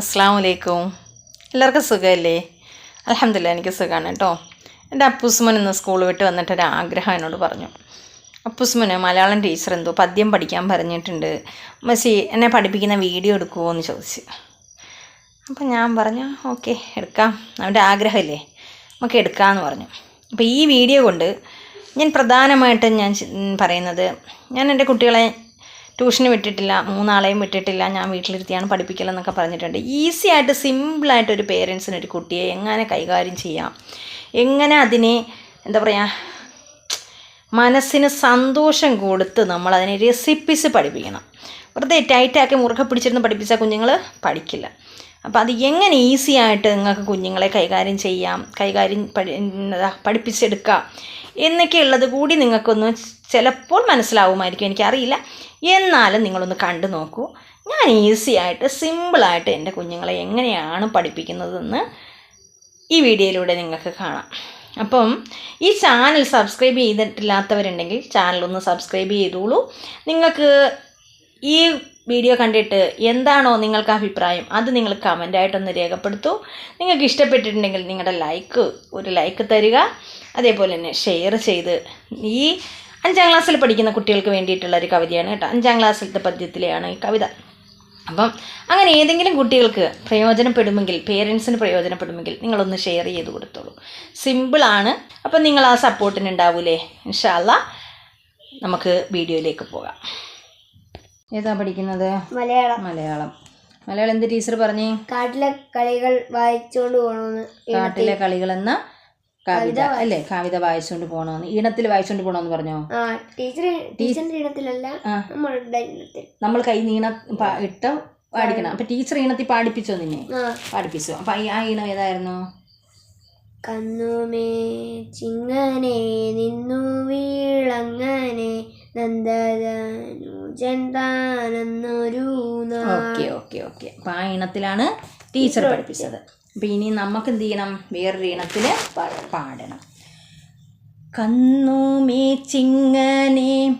അസ്സാം വലൈക്കും എല്ലാവർക്കും സുഖമല്ലേ? അലഹമില്ല എനിക്ക് സുഖമാണ് കേട്ടോ. എന്റെ അപ്പൂസ്മൻ ഇന്ന് സ്കൂൾ വിട്ട് വന്നിട്ട് ഒരു ആഗ്രഹം എന്നോട് പറഞ്ഞു. അപ്പൂസ്മന് മലയാളം ടീച്ചർ എന്തോ പദ്യം പഠിക്കാൻ പറഞ്ഞിട്ടുണ്ട്. മസി എന്നെ പഠിപ്പിക്കുന്ന വീഡിയോ എടുക്കുമോ എന്ന് ചോദിച്ചു. അപ്പം ഞാൻ പറഞ്ഞു ഓക്കെ എടുക്കാം. അവന്റെ ആഗ്രഹമില്ലേ? നമുക്ക് എടുക്കാമെന്ന് പറഞ്ഞു. അപ്പോൾ ഈ വീഡിയോ കൊണ്ട് ഞാൻ പ്രധാനമായിട്ടും ഞാൻ പറയുന്നത് ഞാൻ എന്റെ കുട്ടികളെ ട്യൂഷന് വിട്ടിട്ടില്ല മൂന്നാളെയും വിട്ടിട്ടില്ല ഞാൻ വീട്ടിലിരുത്തിയാണ് പഠിപ്പിക്കലെന്നൊക്കെ പറഞ്ഞിട്ടുണ്ട്. ഈസി ആയിട്ട് സിമ്പിളായിട്ട് ഒരു പേരൻസിന് ഒരു കുട്ടിയെ എങ്ങനെ കൈകാര്യം ചെയ്യാം? എങ്ങനെ അതിനെ എന്താ പറയുക മനസ്സിന് സന്തോഷം കൊടുത്ത് നമ്മൾ അതിനെ രസിപ്പിച്ച് പഠിപ്പിക്കണം. വെറുതെ ടൈറ്റാക്കി മുറുകെ പിടിച്ചിരുന്ന് പഠിപ്പിച്ചാൽ കുഞ്ഞുങ്ങൾ പഠിക്കില്ല. അപ്പോൾ അത് എങ്ങനെ ഈസി ആയിട്ട് നിങ്ങൾക്ക് കുഞ്ഞുങ്ങളെ കൈകാര്യം ചെയ്യാം കൈകാര്യം പഠി പഠിപ്പിച്ചെടുക്കാം എന്നൊക്കെ ഉള്ളത് കൂടി നിങ്ങൾക്കൊന്ന് ചിലപ്പോൾ മനസ്സിലാവുമായിരിക്കും എനിക്കറിയില്ല. എന്നാലും നിങ്ങളൊന്ന് കണ്ടു നോക്കൂ. ഞാൻ ഈസി ആയിട്ട് സിമ്പിളായിട്ട് എന്റെ കുഞ്ഞുങ്ങളെ എങ്ങനെയാണ് പഠിപ്പിക്കുന്നതെന്ന് ഈ വീഡിയോയിലൂടെ നിങ്ങൾക്ക് കാണാം. അപ്പം ഈ ചാനൽ സബ്സ്ക്രൈബ് ചെയ്തിട്ടില്ലാത്തവരുണ്ടെങ്കിൽ ചാനൽ ഒന്ന് സബ്സ്ക്രൈബ് ചെയ്തോളൂ. നിങ്ങൾക്ക് ഈ വീഡിയോ കണ്ടിട്ട് എന്താണോ നിങ്ങൾക്ക് അഭിപ്രായം അത് നിങ്ങൾ കമന്റായിട്ടൊന്ന് രേഖപ്പെടുത്തൂ. നിങ്ങൾക്ക് ഇഷ്ടപ്പെട്ടിട്ടുണ്ടെങ്കിൽ നിങ്ങളുടെ ലൈക്ക് ഒരു ലൈക്ക് തരിക. അതേപോലെ തന്നെ ഷെയർ ചെയ്ത് ഈ അഞ്ചാം ക്ലാസ്സിൽ പഠിക്കുന്ന കുട്ടികൾക്ക് വേണ്ടിയിട്ടുള്ള ഒരു കവിതയാണ് കേട്ടോ. അഞ്ചാം ക്ലാസ്സിലത്തെ പദ്യത്തിലെയാണ് ഈ കവിത. അപ്പം അങ്ങനെ ഏതെങ്കിലും കുട്ടികൾക്ക് പ്രയോജനപ്പെടുമെങ്കിൽ പേരൻസിന് പ്രയോജനപ്പെടുമെങ്കിൽ നിങ്ങളൊന്ന് ഷെയർ ചെയ്ത് കൊടുത്തോളൂ. സിമ്പിളാണ് അപ്പം നിങ്ങൾ ആ സപ്പോർട്ടിന് ഉണ്ടാവൂലേ? ഇൻഷാല്ല നമുക്ക് വീഡിയോയിലേക്ക് പോകാം. ഏതാ പഠിക്കുന്നത്? മലയാളം. മലയാളം. മലയാളം എന്ത് ടീച്ചർ പറഞ്ഞു? കാട്ടിലെ കളികൾ വായിച്ചുകൊണ്ട് പോകണമെന്ന് കാട്ടിലെ കളികളെന്ന കവിത അല്ലേ? കവിത വായിച്ചുകൊണ്ട് പോണോന്ന്. ഈണത്തിൽ വായിച്ചുകൊണ്ട് പോണോന്ന് പറഞ്ഞോ? ടീച്ചർ ടീച്ചറിന്റെ ഈണത്തിലല്ല നമ്മൾ കൈ നീണ ഇട്ട് പാടിക്കണം അപ്പൊ ടീച്ചർ ഈണത്തിൽ പാടിപ്പിച്ചോ നിന്നെ? പാടിപ്പിച്ചോ. അപ്പൊ ആ ഈണം ഏതായിരുന്നു? കന്നുമേ ചിങ്ങനെ നിന്നു വീളങ്ങനെ നന്ദനുജന്താനെന്നൊരു ഓക്കെ ഓക്കെ ഓക്കെ. അപ്പൊ ആ ഈണത്തിലാണ് ടീച്ചർ പഠിപ്പിച്ചത്. അപ്പൊ ഇനി നമുക്ക് എന്ത് ചെയ്യണം വേറൊരു ഇണത്തിൽ പാടണം. കന്നുമേ ചിങ്ങനെ.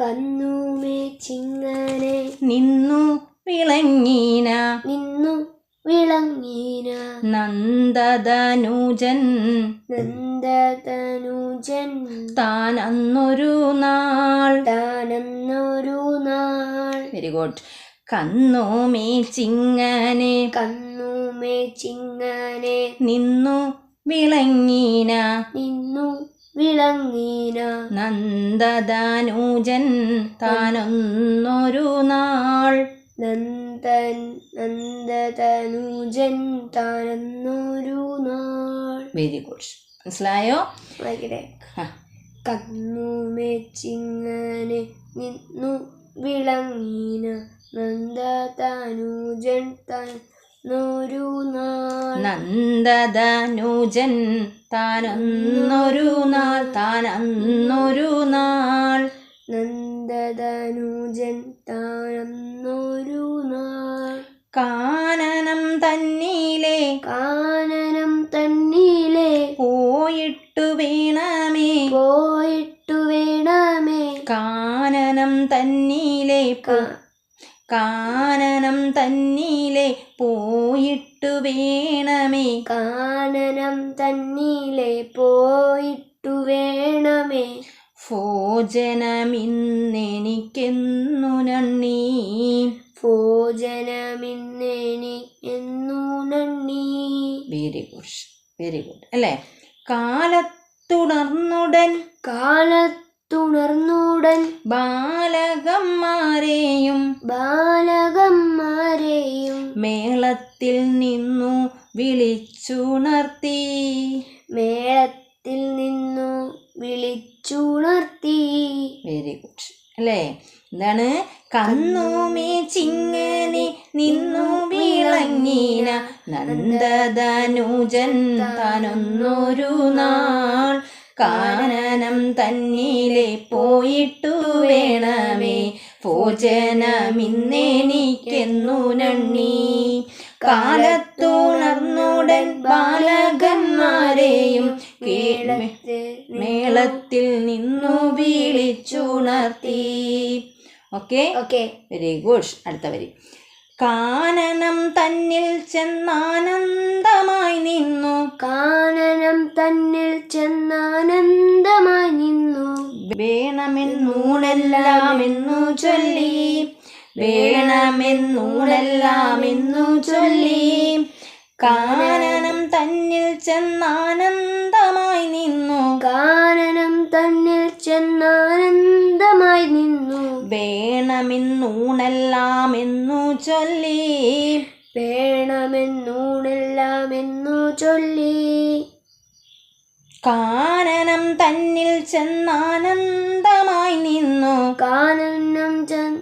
കന്നുമേ ചിങ്ങനെ. നിന്നു വിളങ്ങീന. നിന്നു വിളങ്ങീന. നന്ദതനുജൻ നന്ദതനുജൻ താൻ അന്നൊരു നാൾ. താനന്നൊരു നാൾ. വെരി ഗുഡ് കന്നുമേ ചിങ്ങനെ. കന്നുമേ ചിങ്ങനെ. നിന്നു വിളങ്ങീന. നിന്നു വിളങ്ങീന. നന്ദദാനൂജൻ താനൊന്നൊരു നാൾ. നന്ദൻ നന്ദതനുജൻ താനൊന്നൊരു നാൾ. വെരി ഗുഡ് മനസ്സിലായോ? കന്നുമേ ചിങ്ങനെ നിന്നു വിളങ്ങീന. നന്ദതനുജൻ താനൊരു നന്ദതനുജൻ താനൊന്നൊരു നാൾ താനൊന്നൊരു നാൾ. നന്ദതനുജൻ താനൊന്നൊരു നാൾ. കാനനം തന്നിലെ കാനനം തന്നിലെ പോയിട്ടു വേണമേ. പോയിട്ടു വേണമേ. കാനനം തന്നീലെ കാനനം തന്നിലെ പോയിട്ടു വേണമേ. കാനനം തന്നിലെ പോയിട്ടു വേണമേ. ഭോജനമിന്നെനിക്കെന്നു നണ്ണി ഭോജനമിന്നെനി എന്നു നന്ദി. വെരി ഗുഡ് വെരി ഗുഡ് അല്ലേ? കാലത്തുണർന്നുടൻ കാലത്തുണർന്നുടൻ ബാലകന്മാരെയും ബാലകന്മാരെയും മേളത്തിൽ നിന്നു വിളിച്ചുണർത്തി. മേളത്തിൽ നിന്നു വിളിച്ചുണർത്തി. വെരി ഗുഡ് അല്ലേ? എന്താണ്? കന്നൂമേ ചിങ്ങനെ നിന്നു വിളങ്ങീന നന്ദതനുജൻ താനൊന്നൊരു നാൾ. കാനനം തന്നിലെ പോയിട്ടു വേണമേ. ഭോജനമിന്നെനിക്കെന്നു നണ്ണി കാലത്തുണർന്നുടൻ ബാലകന്മാരെയും മേളത്തിൽ നിന്നു വിളിച്ചുണർത്തി. ഓക്കെ? ഓക്കെ. വെരി ഗുഡ് അടുത്ത വരി. കാനനം തന്നിൽ ചെന്നാനന്ദമായി നിന്നു. കാനനം തന്നിൽ ചെന്നാനന്ദമായി നിന്നു. വേണമെന്നൂടെല്ലാമെന്നു ചൊല്ലി. വേണമെന്നൂടെല്ലാമെന്നു ചൊല്ലി. കാനനം തന്നിൽ ചെന്നാനന്ദമായി നിന്നു. കാനനം തന്നിൽ ചെന്നാനന്ദമായി നിന്നു. വേണമെന്നൂണെല്ലാമെന്നു ചൊല്ലി. വേണമെന്നൂണെല്ലാമെന്നു ചൊല്ലി. കാനനം തന്നിൽ ചെന്നാനന്ദമായി നിന്നു. കാനനം ചെ-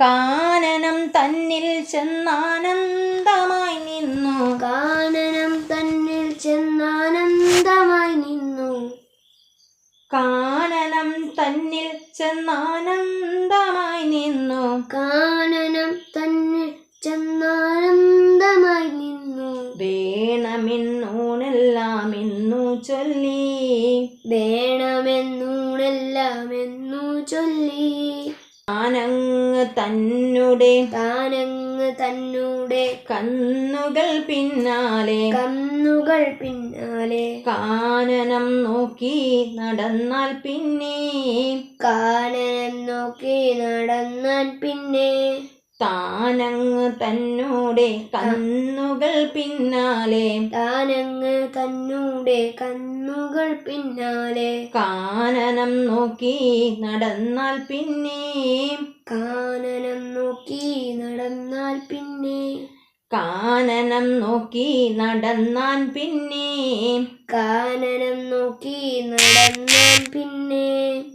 കാനനം തന്നിൽ ചെന്നാനന്ദമായി നിന്നു. കാനനം തന്നിൽ ചെന്നാനന്ദമായി നിന്നു. കാനനം തന്നിൽ ചെന്നാനന്ദമായി നിന്നു. കാനനം തന്നെ ചെന്നാനന്ദമായി നിന്നു. വേണമെന്നൂണെല്ലാം എന്നു ചൊല്ലി. വേണമെന്നൂണെല്ലാം എന്നു ചൊല്ലി. താനങ്ങ് തന്നുടെ. താനങ്ങ് തന്നുടെ. കന്നുകൾ പിന്നാലെ. കന്നുകൾ പിന്നാലെ. കാനനം നോക്കി നടന്നാൽ പിന്നെ. കാനനം നോക്കി നടന്നാൽ പിന്നെ. താനങ്ങ് തന്നോടെ കന്നുകൾ പിന്നാലെ. താനങ്ങ് തന്നൂടെ കന്നുകൾ പിന്നാലെ. കാനനം നോക്കി നടന്നാൽ പിന്നെ. കാനനം നോക്കി നടന്നാൽ പിന്നെ. കാനനം നോക്കി നടന്നാൻ പിന്നെ. കാനനം നോക്കി നടന്നാൽ പിന്നെ.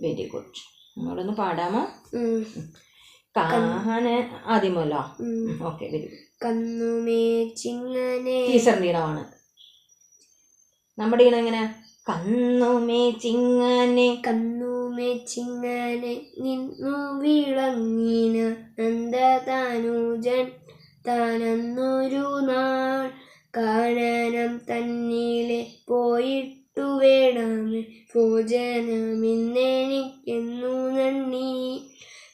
വെരി ഗുഡ് നമ്മളൊന്ന് പാടാമോ? കാന ആദ്യമല്ലോ. Okay very. കന്നുമേ ചിങ്ങനെ. ടീച്ചറിന്റെ ഇടമാണ്. നമ്മുടെ ഇടം എങ്ങനെ? കന്നുമേ ചിങ്ങനെ. കന്നുമേ ചിങ്ങനെ നിന്നു വിളങ്ങിന നന്ദതാനുജൻ താനന്നൊരു നാൾ കാനനം തന്നിലെ പോയിട്ടു വേണമേ ഭോജനമിന്നെനിക്കെന്നു നന്ദി.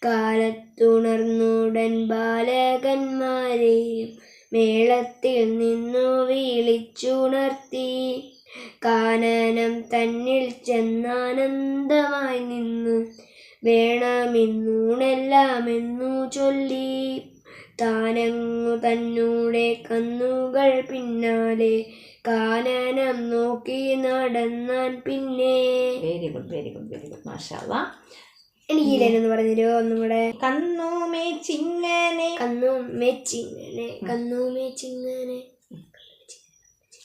കാലത്തുണർന്നുടൻ ബാലകന്മാരെയും മേളത്തിൽ നിന്നു വിളിച്ചുണർത്തി. കാനനം തന്നിൽ ചെന്നാനന്ദമായി നിന്നു. വേണമെന്നൂണെല്ലാമെന്നു ചൊല്ലി. താനങ്ങു തന്നൂടെ കന്നുകൾ പിന്നാലെ. കാനനം നോക്കി നടന്നാൻ പിന്നെ. Very good very good very good മാഷാല്ല എനിക്ക് പറഞ്ഞു ഒന്നും കൂടെ. കന്നു ചിങ്ങനെ. കന്നു മെച്ചിങ്ങനെ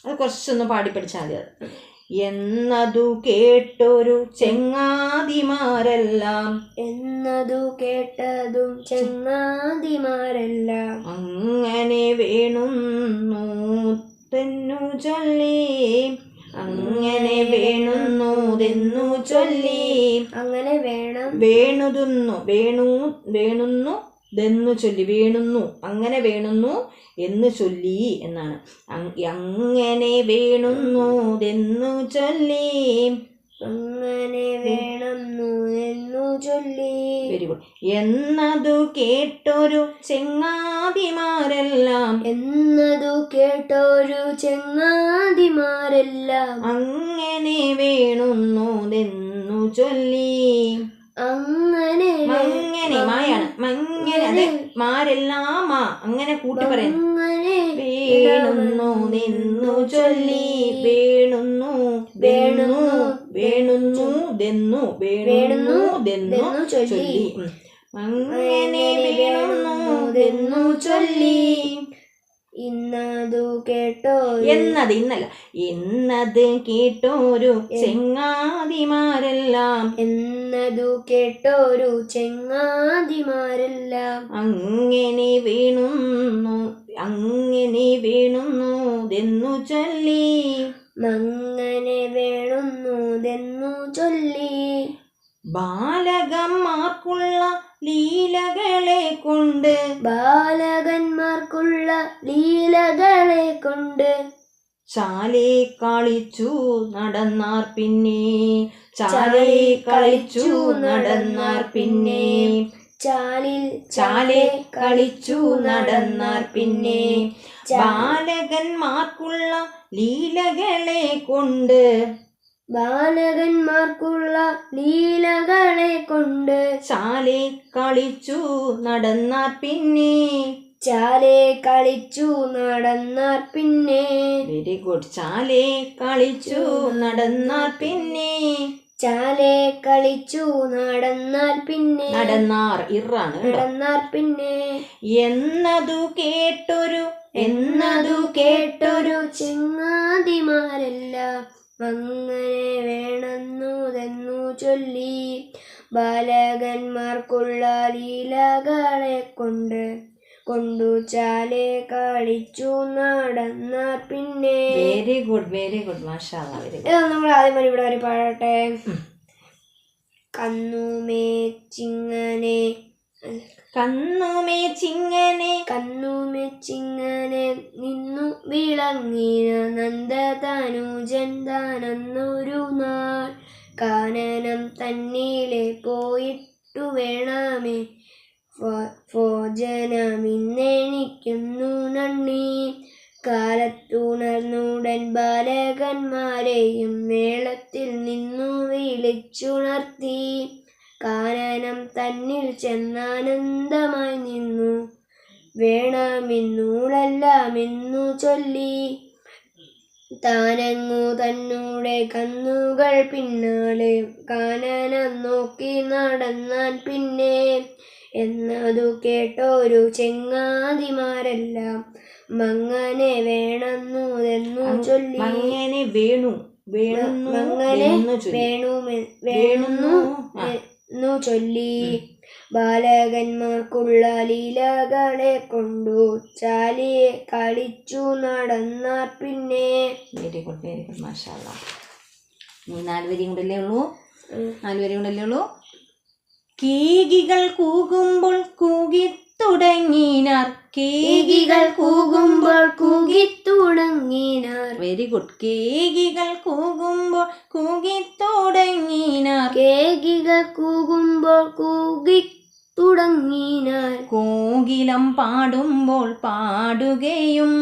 അത് കുറച്ചൊന്ന് പാടി പഠിച്ചാൽ മതി അത്. എന്നതു കേട്ടൊരു ചെങ്ങാതിമാരെല്ലാം. എന്നതു കേട്ടതും ചെങ്ങാതിമാരെല്ലാം. അങ്ങനെ വേണുന്നു തെന്നു ചൊല്ലി. അങ്ങനെ വേണുന്നൂതെന്നു ചൊല്ലി. അങ്ങനെ വേണം. വേണുതുന്നു വേണു വേണുന്നു ദെന്നു ചൊല്ലി. വേണുന്നു അങ്ങനെ വേണുന്നു എന്ന് ചൊല്ലി എന്നാണ്. അങ്ങനെ വേണുന്നു ദെന്നു ചൊല്ലി. അങ്ങനെ വേണമെന്നു എന്നു ചൊല്ലി. വെരി ഗുഡ് എന്നതു കേട്ടൊരു ചെങ്ങാതിമാരെല്ലാം. എന്നതു കേട്ടൊരു ചെങ്ങാതിമാരെല്ലാം. അങ്ങനെ വേണുന്നതെന്നു ചൊല്ലി. അങ്ങനെ അങ്ങനെ മായാണ്. മങ്ങനെ അതെ മാരെല്ലാം മാ. അങ്ങനെ കൂട്ടി പറയാം അങ്ങനെ വേണുന്നു നിന്നു ചൊല്ലി. വേണുന്നു വേണുന്നു വേണുന്നു ദെന്നു വേണുന്നു ദെന്നു ചൊല്ലി. അങ്ങനെ വേണുന്നു ദെന്നു ചൊല്ലി. ഇന്നതു കേട്ടോ എന്നത് ഇന്നല്ല. എന്നത് കേട്ടോരു ചെങ്ങാതിമാരെല്ലാം. എന്നതു കേട്ടോരു ചെങ്ങാതിമാരെല്ലാം. അങ്ങനെ വീണുന്നു അങ്ങനെ വീണുന്നു ദെന്നു ചൊല്ലി. മങ്ങനെ വേണുന്നുതെന്നു ചൊല്ലി. ബാലകന്മാർക്കുള്ള ലീലകളെ കൊണ്ട്. ബാലകന്മാർക്കുള്ള ലീലകളെ കൊണ്ട്. ചാലേ കളിച്ചു നടന്നാർ പിന്നെ. ചാലേ കളിച്ചു നടന്നാർ പിന്നെ. ചാലിൽ ചാലെ കളിച്ചു നടന്നാർ പിന്നെ ബാലകന്മാർക്കുള്ള ലീലകളെ കൊണ്ട് ബാലകന്മാർക്കുള്ള ലീലകളെ കൊണ്ട് ചാലെ കളിച്ചു നടന്നാർ പിന്നെ ചാലെ കളിച്ചു നടന്നാർ പിന്നെ വെരി ഗുഡ് ചാലെ കളിച്ചു നടന്നാർ പിന്നെ ചാലെ കളിച്ചു നടന്നാൽ പിന്നെ. നടന്നാർ ഇറാണ് നടന്നാൽ പിന്നെ. എന്നതു കേട്ടൊരു എന്നതു കേട്ടൊരു ചെങ്ങാതിമാരെല്ലാം അങ്ങനെ വേണമെന്നു തെന്നു ചൊല്ലി. ബാലകന്മാർക്കുള്ള ലീലകളെ കൊണ്ട് കൊണ്ടു ചാലെ കളിച്ചു നടന്ന പിന്നെ. വെരി ഗുഡ് വെരി ഗുഡ് നമ്മൾ ആദ്യം വരെ ഇവിടെ വരെ പാടട്ടെ. കന്നുമേ ചിങ്ങനെ കന്നുമേ ചിങ്ങനെ കന്നുമേ ചിങ്ങനെ നിന്നു വിളങ്ങിന നന്ദതനുജൻ ബാലകന്മാരെയും മേളത്തിൽ നിന്നു വിളിച്ചുണർത്തി. കാനനം തന്നിൽ ചെന്നാനന്ദമായി നിന്നു. വേണമെന്നൂടെല്ലാമെന്നു ചൊല്ലി. താനങ്ങു തന്നൂടെ കന്നുകൾ പിന്നാലെ. കാനനം നോക്കി നടന്നാൻ പിന്നെ. എന്നതു കേട്ടോരു ചെങ്ങാതിമാരെല്ലാം മങ്ങനെ വേണമെന്നു ചൊല്ലി. മങ്ങനെ വേണു വേണുന്നു മങ്ങനെ എന്ന് ചൊല്ലി. വേണു വേണുന്നു ആ. എന്നു ചൊല്ലി. ബാലകന്മാർക്കുള്ള ലീലകളെ കൊണ്ടു ചാലിയെ കളിച്ചു നടന്നാർ പിന്നെ. വെരി ഗുഡ് വെരി ഗുഡ് മാഷാ ഇനി നാല് വരിയും കൂടല്ലേ ഉള്ളൂ? നാല് വരിയും കൂടല്ലേ ഉള്ളൂ? കീകികൾ കൂകുമ്പോൾ കൂകി തുടങ്ങിനാർ. കേകികൾ കൂകുമ്പോൾ കൂകി തുടങ്ങിനാർ വെരി ഗുഡ് കേകികൾ കൂകുമ്പോൾ കൂകി തുടങ്ങിനാർ കേകികൾ കൂകുമ്പോൾ കൂകി തുടങ്ങിനാർ കോകിലം പാടുമ്പോൾ പാടുകയും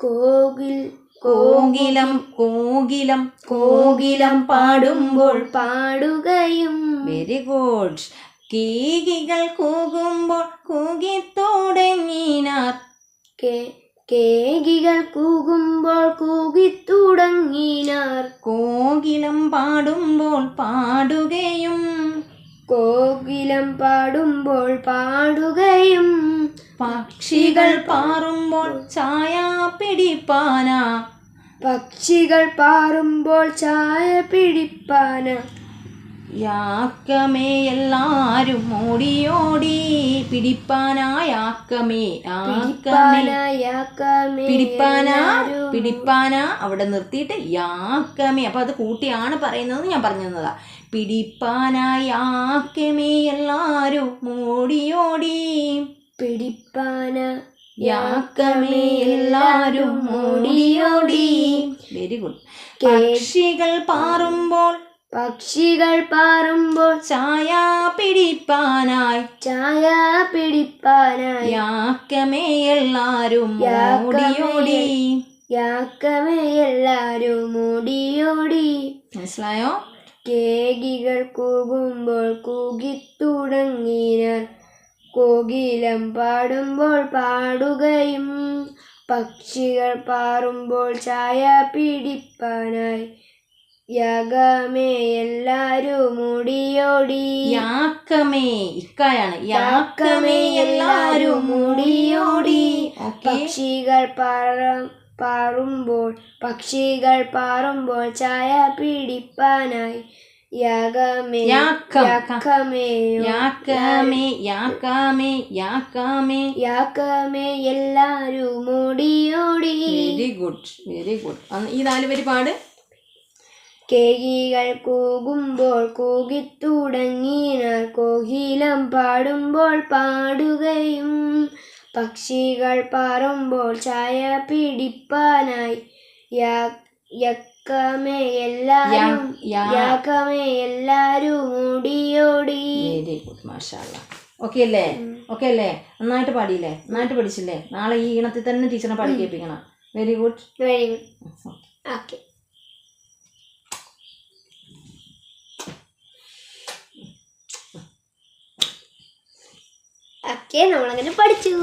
കോകിൽ കോകിലം കോകിലം കോകിലം പാടുമ്പോൾ പാടുകയും വെരി ഗുഡ് കീകികൾ കൂകുമ്പോൾ കൂകി തുടങ്ങിനാർ കേ- കേകികൾ കൂകുമ്പോൾ കൂകി തുടങ്ങിനാർ കോകിലം പാടുമ്പോൾ പാടുകയും കോകിലം പാടുമ്പോൾ പാടുകയും പക്ഷികൾ പാറുമ്പോൾ ചായ പിടിപ്പാന പക്ഷികൾ പാറുമ്പോൾ ചായ പിടിപ്പാന യാക്കമേ എല്ലാരും ഓടിയോടി. പിടിപ്പാനായാക്കമേ ആക്കമേ പിടിപ്പാനാ പിടിപ്പാനാ അവിടെ നിർത്തിയിട്ട് യാക്കമേ. അപ്പൊ അത് കൂട്ടിയാണ് പറയുന്നത് ഞാൻ പറഞ്ഞു തന്നതാ പിടിപ്പാനായാക്കമേ എല്ലാരും ഓടിയോടി. പിടിപ്പാന യാക്കമേ എല്ലാരും ഓടിയോടി. വെരി ഗുഡ് പക്ഷികൾ പാറുമ്പോൾ പക്ഷികൾ പാറുമ്പോൾ ചായ പിടിപ്പാനായി. ചായ പിടിപ്പാനായി. യാക്കമേ എല്ലാരും ഓടിയോടി. യാക്കമേ എല്ലാരും ഓടിയോടി. മനസ്സിലായോ? കേകികൾ കൂകുമ്പോൾ കൂകിത്തുടങ്ങിനാർ കോകിലം പാടുമ്പോൾ പാടുകയും പക്ഷികൾ പാറുമ്പോൾ ചായ പിടിപ്പാനായി. യാഗമേ എല്ലാരും മുടിയോടി യാക്കമേ ഇക്കായാണ്. യാക്കമേ എല്ലാരും മുടിയോടി പക്ഷികൾ പാറ പാറുമ്പോൾ പക്ഷികൾ പാറുമ്പോൾ ചായ പിടിപ്പാനായി. യാഗമേ യാക്കം. യാക്കമേ യാക്കമേ യാക്കമേ യാക്കമേ. യാക്കമേ എല്ലാരും മുടിയോടി വെരി ഗുഡ് വെരി ഗുഡ്. ഈ നാല് വരി പാട്. കേകികൾ കൂകുമ്പോൾ കൂകിത്തുടങ്ങിനാർ കോകിലം പാടുമ്പോൾ പാടുകയും പക്ഷികൾ പാറുമ്പോൾ ചായ പിടിപ്പാനായി യക്കമേ എല്ലാരും യാക്കമേ എല്ലാരും ഓടിയോടി. വെരി ഗുഡ് മാഷാ ഓക്കെ അല്ലേ? ഓക്കെ അല്ലേ? നന്നായിട്ട് പാടിയില്ലേ? നന്നായിട്ട് പഠിച്ചില്ലേ? നാളെ ഈ ഈണത്തിൽ തന്നെ ടീച്ചറിനെ പാടി കേൾപ്പിക്കണം very good. Very good. Okay. Okay നമ്മളങ്ങനെ പഠിച്ചു.